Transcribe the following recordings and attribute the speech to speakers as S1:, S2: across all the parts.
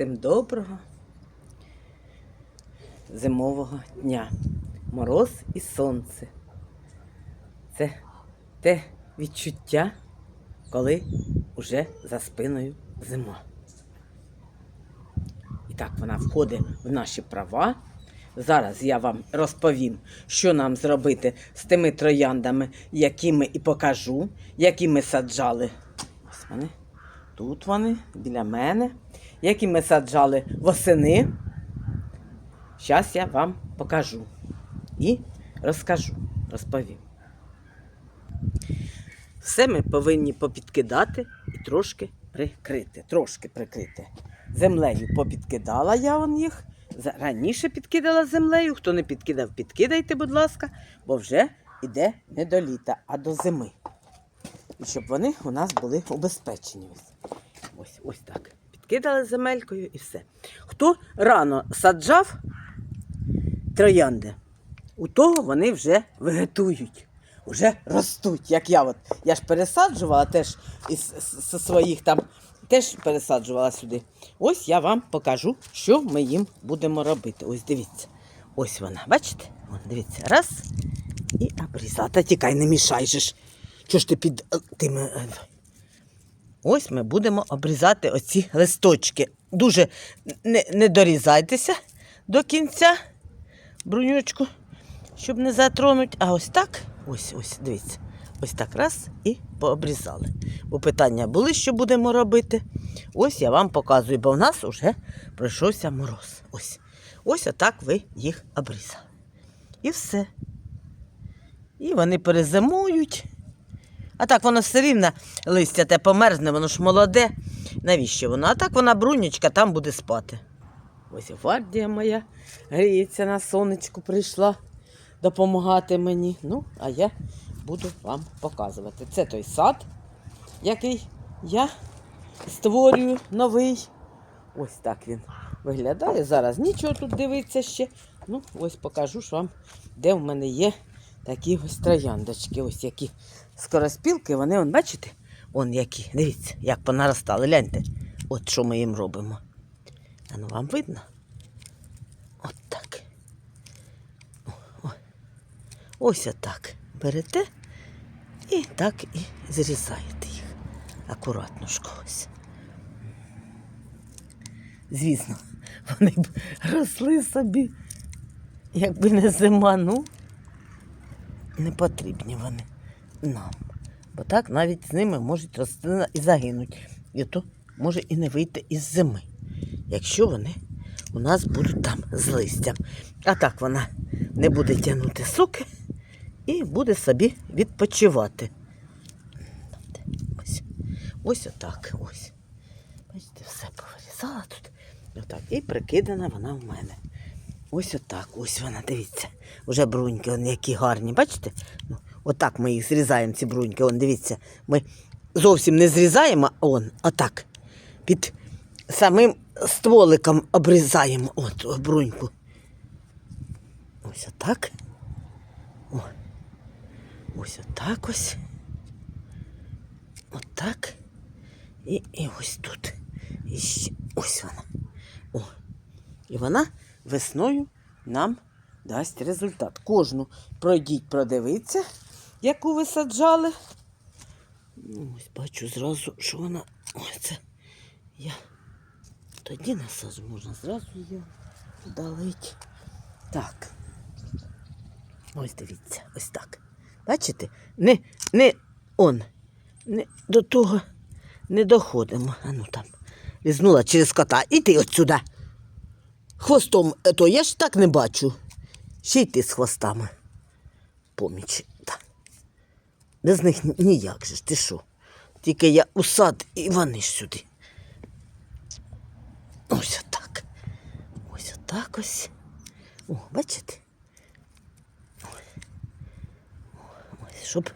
S1: Всім доброго зимового дня. Мороз і сонце. Це те відчуття, коли уже за спиною зима. І так вона входить в наші права. Зараз я вам розповім, що нам зробити з тими трояндами, які ми і покажу, які ми саджали. Ось вони. Тут вони біля мене, які ми саджали восени. Зараз я вам покажу і розкажу, розповім. Все ми повинні попідкидати і трошки прикрити. Трошки прикрити. Землею попідкидала я вон їх. Раніше підкидала землею. Хто не підкидав, підкидайте, будь ласка, бо вже йде не до літа, а до зими. І щоб вони у нас були убезпечені. Ось, ось, так. Підкидали земелькою і все. Хто рано саджав троянди, у того вони вже вегетують, вже ростуть. Як я от. Я ж пересаджувала теж із з- з своїх там, теж пересаджувала сюди. Ось я вам покажу, що ми їм будемо робити. Ось дивіться. Ось вона, бачите? Вон, дивіться, раз і обрізала. Та тікай, не мішай же ж. Чого ж ти під е, тими. Ось ми будемо обрізати оці листочки. Дуже не, не дорізайтеся до кінця брунючку, щоб не затронуть. А ось так, ось, ось, дивіться, ось так раз і пообрізали. Бо питання були, що будемо робити. Ось я вам показую, бо в нас вже пройшовся мороз. Ось. Ось отак ви їх обрізали. І все. І вони перезимують. А так воно все рівно листя те померзне, воно ж молоде. Навіщо воно? А так вона брунечка там буде спати. Ось і гвардія моя гріється на сонечку, прийшла допомагати мені. Ну, а я буду вам показувати. Це той сад, який я створюю новий. Ось так він виглядає. Зараз нічого тут дивиться ще. Ну, ось покажу ж вам, де в мене є такі ось трояндочки. Ось які скороспілки, вони, он, бачите, он які. Дивіться, як понаростали. Гляньте, от що ми їм робимо. А ну вам видно? От так. О, о. Ось отак. Берете і так і зрізаєте їх. Акуратнушко ось. Звісно, вони б росли собі, якби не зима, ну не потрібні вони нам. Бо так навіть з ними можуть рослина і загинуть. І то може і не вийти із зими, якщо вони у нас будуть там з листям. А так вона не буде тягнути соки і буде собі відпочивати. Ось, ось отак. Ось. Бачите, все повирізала тут. Отак. І прикидана вона в мене. Ось отак. Ось вона, дивіться. Уже бруньки, вони які гарні. Бачите? Ну, отак ми їх зрізаємо, ці бруньки. Он, дивіться, ми зовсім не зрізаємо, а он, отак. Під самим стволиком обрізаємо от бруньку. Ось отак. О. Ось отак ось. Отак. І, і ось тут. І ще ось вона. О. І вона весною нам дасть результат. Кожну пройдіть, продивіться, яку ви саджали. Ну, ось бачу зразу, що вона. Ось це. Я тоді насаджу, можна зразу її удалити. Так. Ось дивіться, ось так. Бачите? Не, не он. Не, до того не доходимо. А ну там. Лізнула через кота. Іди отсюда. Хвостом, е, то я ж так не бачу. Ще й ти з хвостами. Поміч. Без них ніяк же ж, ти що? Тільки я у сад і вони ж сюди. Ось отак. Ось отак ось. О, бачите? Ось, щоб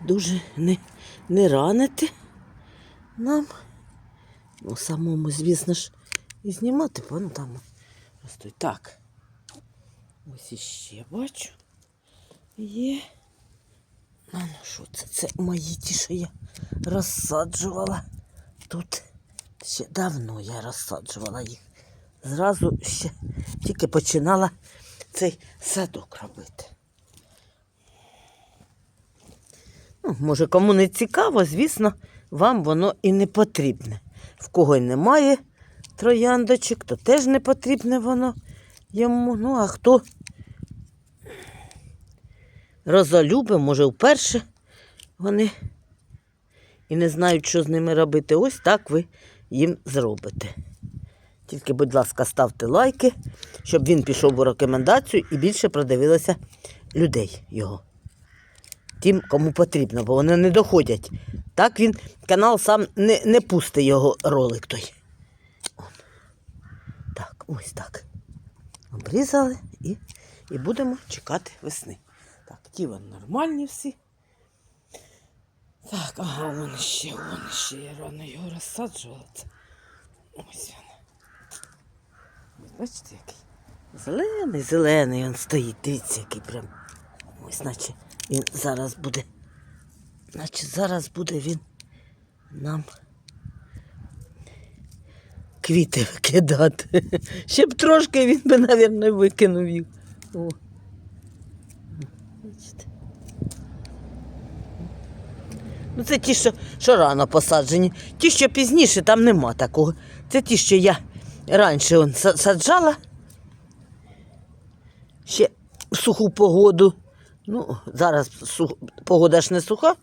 S1: дуже не, не ранити нам. Ну, самому, звісно ж, і знімати, бо ну там ростуть. Так. Ось іще бачу. Є. А ну що це? Це мої ті, що я розсаджувала тут. Ще давно я розсаджувала їх. Зразу ще тільки починала цей садок робити. Ну, може, кому не цікаво, звісно, вам воно і не потрібне. В кого й немає трояндочок, то теж не потрібне воно йому. Ну, а хто розолюбив, може, вперше вони і не знають, що з ними робити. Ось так ви їм зробите. Тільки, будь ласка, ставте лайки, щоб він пішов у рекомендацію і більше продивилося людей його. Тим, кому потрібно, бо вони не доходять. Так він канал сам не, не пустить його ролик той. Он. Так, ось так. Обрізали і, і будемо чекати весни. Ті нормальні всі. Так, ага, вон ще, вон ще. Я рано його розсаджувала. Ось він. Бачите, який. Зелений, зелений він стоїть. Дивіться, який прям. Ось, наче він зараз буде. Наче зараз буде він нам квіти викидати. Ще б трошки він би, мабуть, викинув їх. О. Ну, це ті, що, що рано посаджені. Ті, що пізніше, там нема такого. Це ті, що я раніше он, саджала. Ще в суху погоду. Ну, зараз сух... погода ж не суха,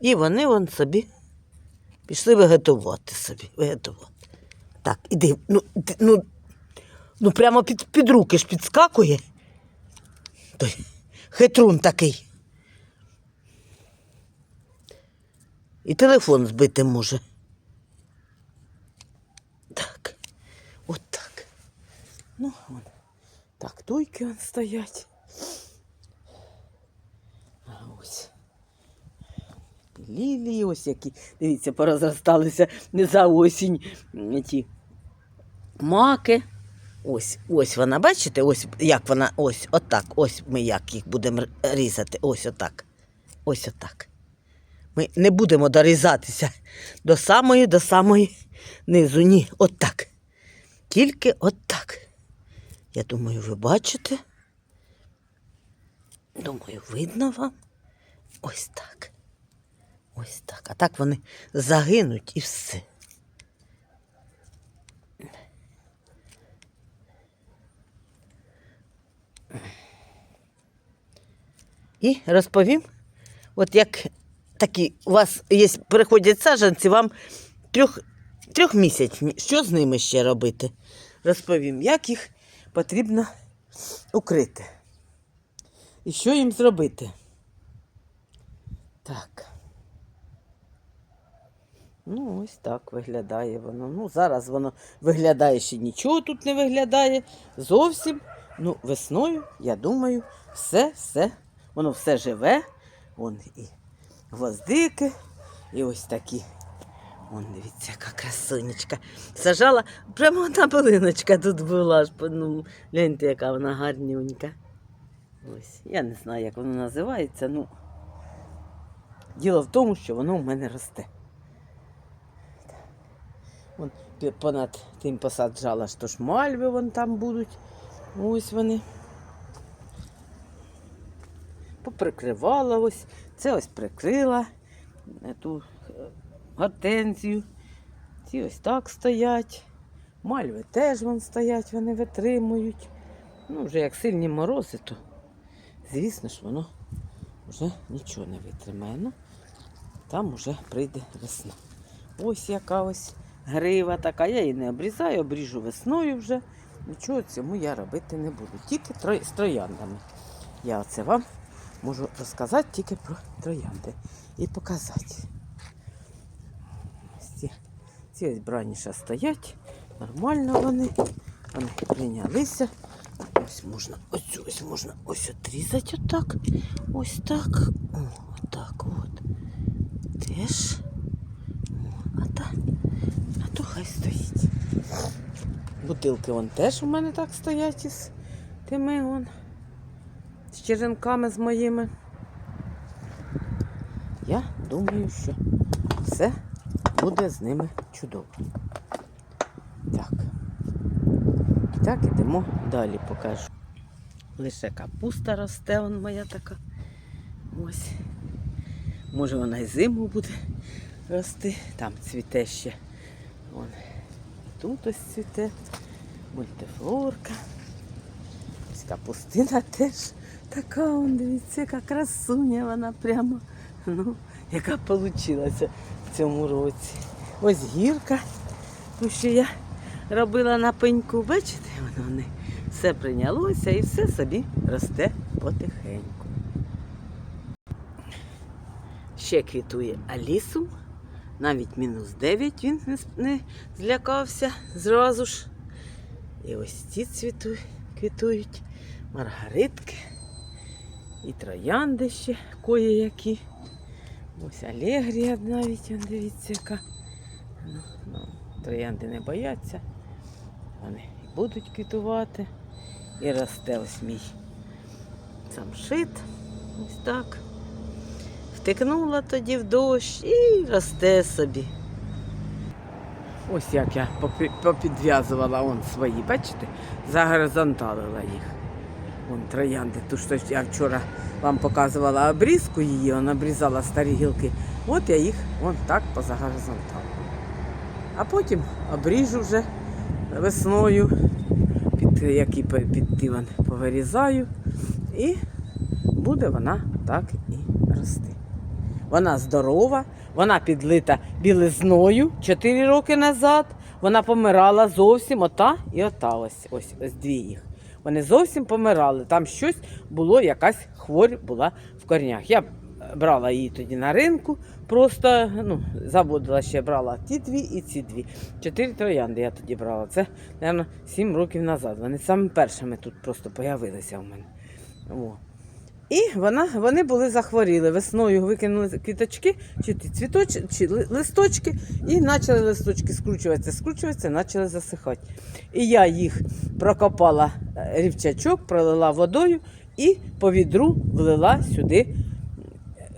S1: і вони вон собі пішли вегетувати собі. Вегетувати. Так, іди. Ну, ну, ну прямо під, під руки ж підскакує. Той хитрун такий. І телефон збити може. Так. От так. Ну, вон. Так, туйки вон стоять. А ось. Лілії ось які. Дивіться, порозросталися не за осінь ті маки. Ось, ось вона, бачите, ось як вона, ось отак. Ось ми як їх будемо різати. Ось отак. Ось отак. Ми не будемо дорізатися до самої, до самої низу. Ні, отак. Тільки отак. Я думаю, ви бачите. Думаю, видно вам. Ось так. Ось так. А так вони загинуть і все. І розповім, от як такі у вас є, приходять саджанці, вам трьох, трьохмісячні. Що з ними ще робити? Розповім, як їх потрібно укрити. І що їм зробити? Так. Ну, ось так виглядає воно. Ну, зараз воно виглядає ще нічого тут не виглядає. Зовсім. Ну, весною, я думаю, все, все, воно все живе. Вон і гвоздики, і ось такі. Вон, дивіться, яка красунечка. Сажала, прямо одна полиночка тут була. Аж, ну, гляньте, яка вона гарнюнька. Ось, я не знаю, як воно називається. Ну, діло в тому, що воно в мене росте. Вон, понад тим посаджала, що ж мальви вон там будуть. Ось вони. Поприкривала ось. Це ось прикрила ту е, гортензію. Ці ось так стоять. Мальви теж вон стоять, вони витримують. Ну, вже як сильні морози, то звісно ж воно вже нічого не витримає. Ну, там уже прийде весна. Ось яка ось грива така. Я її не обрізаю, обріжу весною вже. Нічого цьому я робити не буду. Тільки з трояндами. Я оце вам можу розказати тільки про троянди і показати. Ці, ці ось стоять, нормально вони. Вони прийнялися. Ось можна, ось ось можна ось отрізати отак. Ось так. О, отак от. Теж. А та, а то хай стоїть. Бутилки вон теж у мене так стоять із тими вон, з черенками з моїми. Я думаю, що все буде з ними чудово. Так. Так, ідемо далі покажу. Лише капуста росте, вон моя така. Ось. Може вона і зиму буде рости. Там цвіте ще. Вон. Тут ось цвіте. Мультифлорка. Ось капустина теж така, вон, дивіться, яка красуня вона прямо. Ну, яка получилася в цьому році. Ось гірка, ту, що я робила на пеньку, бачите, воно не все прийнялося і все собі росте потихеньку. Ще квітує Алісум, навіть мінус 9 він не злякався зразу ж. І ось ці цвіту, квітують, маргаритки і троянди ще кої-які. Ось алегрія навіть, дивіться, яка. Ну, ну, троянди не бояться. Вони і будуть квітувати. І росте ось мій самшит. Ось так. Втикнула тоді в дощ і росте собі. Ось як я попідв'язувала он свої, бачите, загоризонталила їх. Вон троянди. Ту, що я вчора вам показувала обрізку її, вона обрізала старі гілки. От я їх вон так позагоризонталила. А потім обріжу вже весною, під які під вон повирізаю. І буде вона так і рости. Вона здорова, вона підлита білизною 4 роки назад. Вона помирала зовсім ота і ота ось, ось, ось дві їх. Вони зовсім помирали. Там щось було, якась хворь була в корнях. Я брала її тоді на ринку, просто ну, заводила ще брала ті дві і ці дві. Чотири троянди я тоді брала. Це, мабуть, сім років назад. Вони самими першими тут просто появилися в мене. О. І вона, вони були захворіли. Весною викинули квіточки, чи ті цвіточки, чи листочки, і почали листочки скручуватися, скручуватися, почали засихати. І я їх прокопала е, рівчачок, пролила водою і по відру влила сюди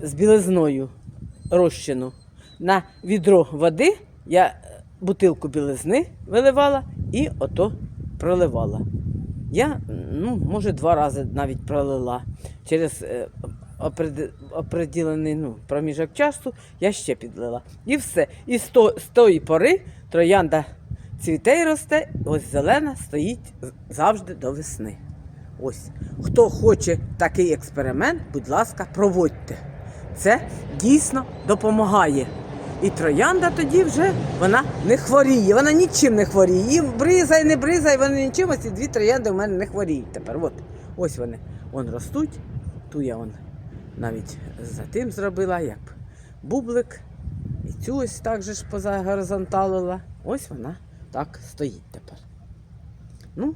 S1: з білизною розчину. На відро води я е, бутилку білизни виливала і ото проливала. Я, ну, може, два рази навіть пролила. Через е, оприділений ну, проміжок часу я ще підлила. І все. І з, то, з тої пори троянда цвіте і росте, ось зелена стоїть завжди до весни. Ось. Хто хоче такий експеримент, будь ласка, проводьте. Це дійсно допомагає. І троянда тоді вже вона не хворіє, вона нічим не хворіє. Їм бризай, не бризай, вони нічим, ось ці дві троянди в мене не хворіють тепер. От, ось вони вон ростуть. Ту я вон навіть за тим зробила, як бублик. І цю ось так же ж позагоризонталила. Ось вона так стоїть тепер. Ну,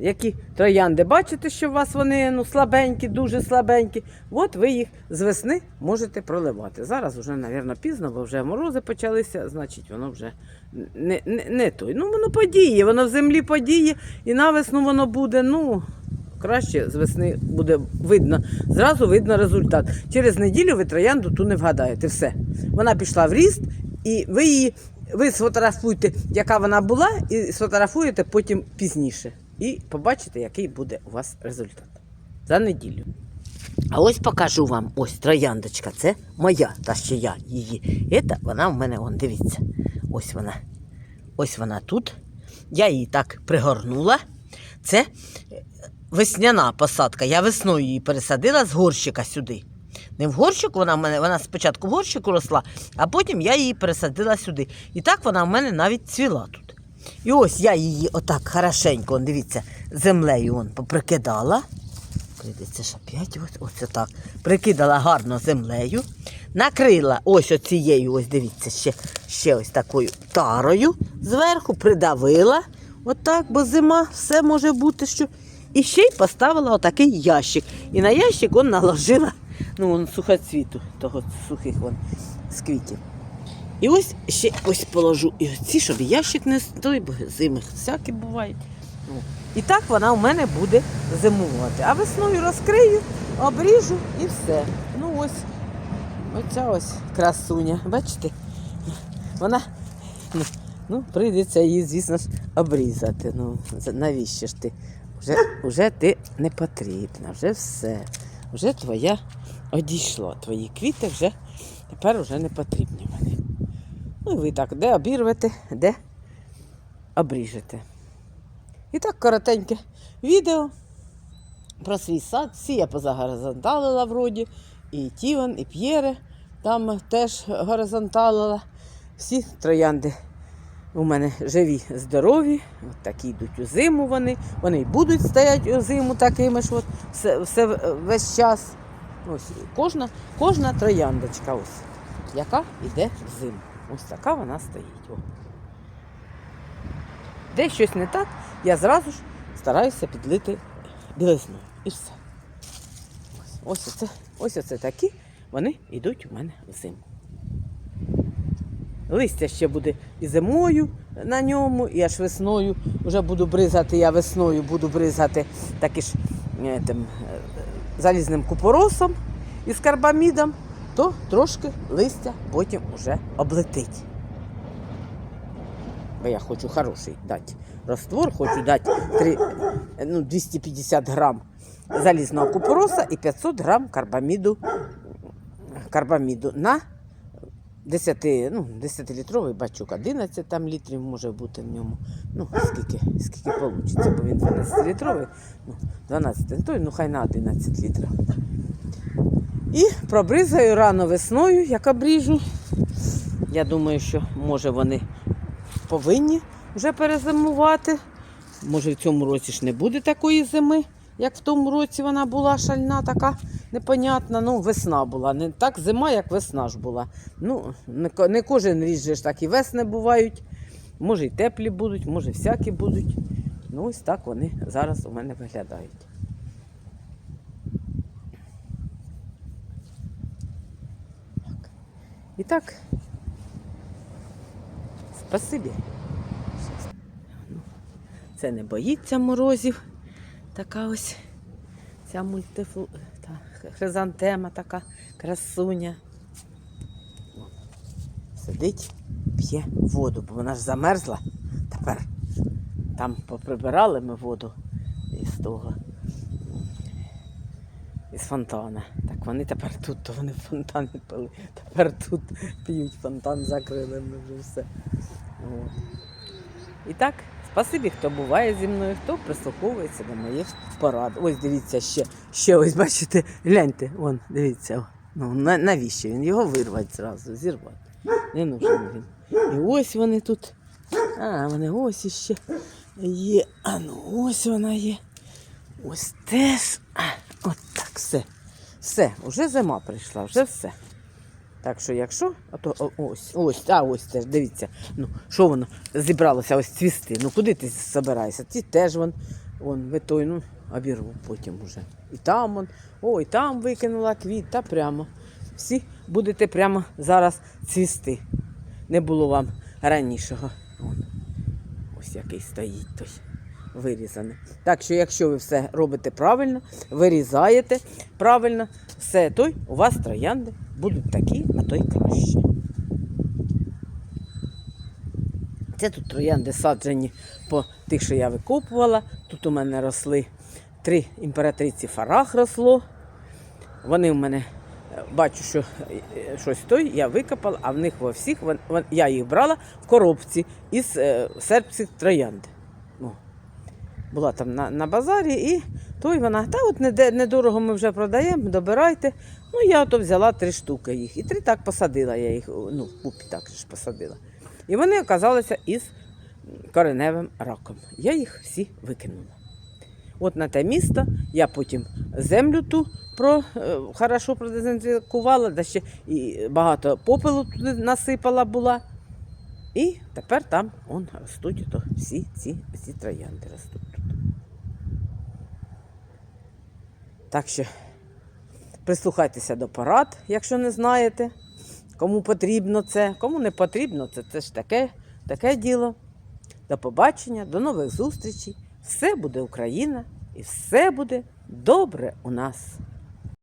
S1: які троянди бачите, що у вас вони ну, слабенькі, дуже слабенькі. От ви їх з весни можете проливати. Зараз вже, мабуть, пізно, бо вже морози почалися, значить, воно вже не, не, не той. Ну, воно подіє, воно в землі подіє, і на весну воно буде, ну. Краще з весни буде видно, зразу видно результат. Через неділю ви троянду ту не вгадаєте. Все. Вона пішла в ріст, і ви її ви сфотографуєте, яка вона була, і сфотографуєте потім пізніше. І побачите, який буде у вас результат за неділю. А ось покажу вам ось трояндочка. Це моя, та ще я її. Це вона в мене, он, дивіться. Ось вона. Ось вона тут. Я її так пригорнула. Це е, весняна посадка. Я весною її пересадила з горщика сюди. Не в горщику вона в мене, вона спочатку в горщику росла, а потім я її пересадила сюди. І так вона в мене навіть цвіла тут. І ось я її отак хорошенько, дивіться, землею он, поприкидала. Прийдеться ж опять ось, ось так. Прикидала гарно землею. Накрила ось оцією, ось дивіться, ще, ще ось такою тарою. Зверху придавила. Отак, бо зима, все може бути. що. І ще й поставила отакий ящик. І на ящик он наложила ну, сухоцвіту, того сухих вон, з квітів. І ось ще ось положу. І оці, щоб ящик не той, бо зими всякі бувають. Ну, І так вона у мене буде зимувати. А весною розкрию, обріжу і все. Ну ось, оця ось красуня. Бачите? Вона ну, Ну, прийдеться її, звісно ж, обрізати. Ну, навіщо ж ти? Вже, вже ти не потрібна, вже все. Вже твоя одійшло. Твої квіти вже тепер вже не потрібні мені. Ну і ви так, де обірвете, де обріжете. І так коротеньке відео про свій сад. Всі я позагоризонталила вроді. І Тіван, і П'єре там теж горизонталила. Всі троянди у мене живі, здорові, от такі йдуть у зиму вони. Вони й будуть стояти у зиму такими ж, от, все, все весь час. Ось кожна, кожна трояндочка, ось, яка йде в зиму. Ось така вона стоїть. О. Де щось не так, я зразу ж стараюся підлити білизною. І все. Ось, ось, оце, ось оце такі, вони йдуть у мене в зиму. Листя ще буде і зимою на ньому, і аж весною вже буду бризати, я весною буду бризати таки ж е, тим, е, залізним купоросом із карбамідом, то трошки листя потім вже облетить. Бо я хочу хороший дати раствор, хочу дати три, е, ну, 250 грам залізного купороса і 500 грам карбаміду, карбаміду на 10, ну, 10-літровий бачок, 11 там літрів може бути в ньому. Ну, скільки, скільки вийде, бо він 12-літровий, ну, 12, не той, ну хай на 11 літрів. І пробризаю рано весною, як обріжу. Я думаю, що може вони повинні вже перезимувати. Може, в цьому році ж не буде такої зими, як в тому році вона була шальна, така непонятна. Ну, весна була. Не так зима, як весна ж була. Ну, не, кожен рік же ж так і весни бувають. Може, і теплі будуть, може, всякі будуть. Ну, ось так вони зараз у мене виглядають. І так, спасибі. Це не боїться морозів. Така ось ця мультифлу... та, хризантема така красуня. Сидить, п'є воду, бо вона ж замерзла тепер. Там поприбирали ми воду із того. Із фонтана. Так вони тепер тут, то вони в фонтані пили. Тепер тут п'ють фонтан, закрили ми вже все. От. І так, спасибі, хто буває зі мною, хто прислуховується до моїх порад. Ось дивіться ще, ще ось бачите, гляньте, вон, дивіться. Ну, на, навіщо він? Його вирвати зразу, зірвати. Не нужен він. І ось вони тут. А, вони ось іще є. А ну ось вона є. Ось теж. Все. Все, вже зима прийшла, вже все. Так що, якщо, а то ось, ось, а ось теж, дивіться, ну, що воно зібралося ось цвісти. Ну куди ти збираєшся? Ті теж вон, вон, ви той, ну, обірву потім уже. І там вон, ой, там викинула квіт, та прямо. Всі будете прямо зараз цвісти. Не було вам ранішого. Вон. Ось який стоїть той вирізаний. Так що, якщо ви все робите правильно, вирізаєте правильно, все той, у вас троянди будуть такі, а то й краще. Це тут троянди саджені по тих, що я викопувала. Тут у мене росли три імператриці фарах росло. Вони в мене бачу, що е, щось той, я викопала, а в них во всіх я їх брала в коробці із е, сербських троянд. Була там на, на базарі, і той вона, та от недорого ми вже продаємо, добирайте. Ну, я ото взяла три штуки їх. І три так посадила я їх, ну, в купі так ж посадила. І вони оказалися із кореневим раком. Я їх всі викинула. От на те місто я потім землю ту про, е, хорошо продезінфікувала, да ще і багато попелу туди насипала була. І тепер там он, ростуть ото, всі ці, ці троянди ростуть тут. Так що прислухайтеся до порад, якщо не знаєте, кому потрібно це, кому не потрібно, це, це ж таке, таке діло. До побачення, до нових зустрічей. Все буде Україна і все буде добре у нас.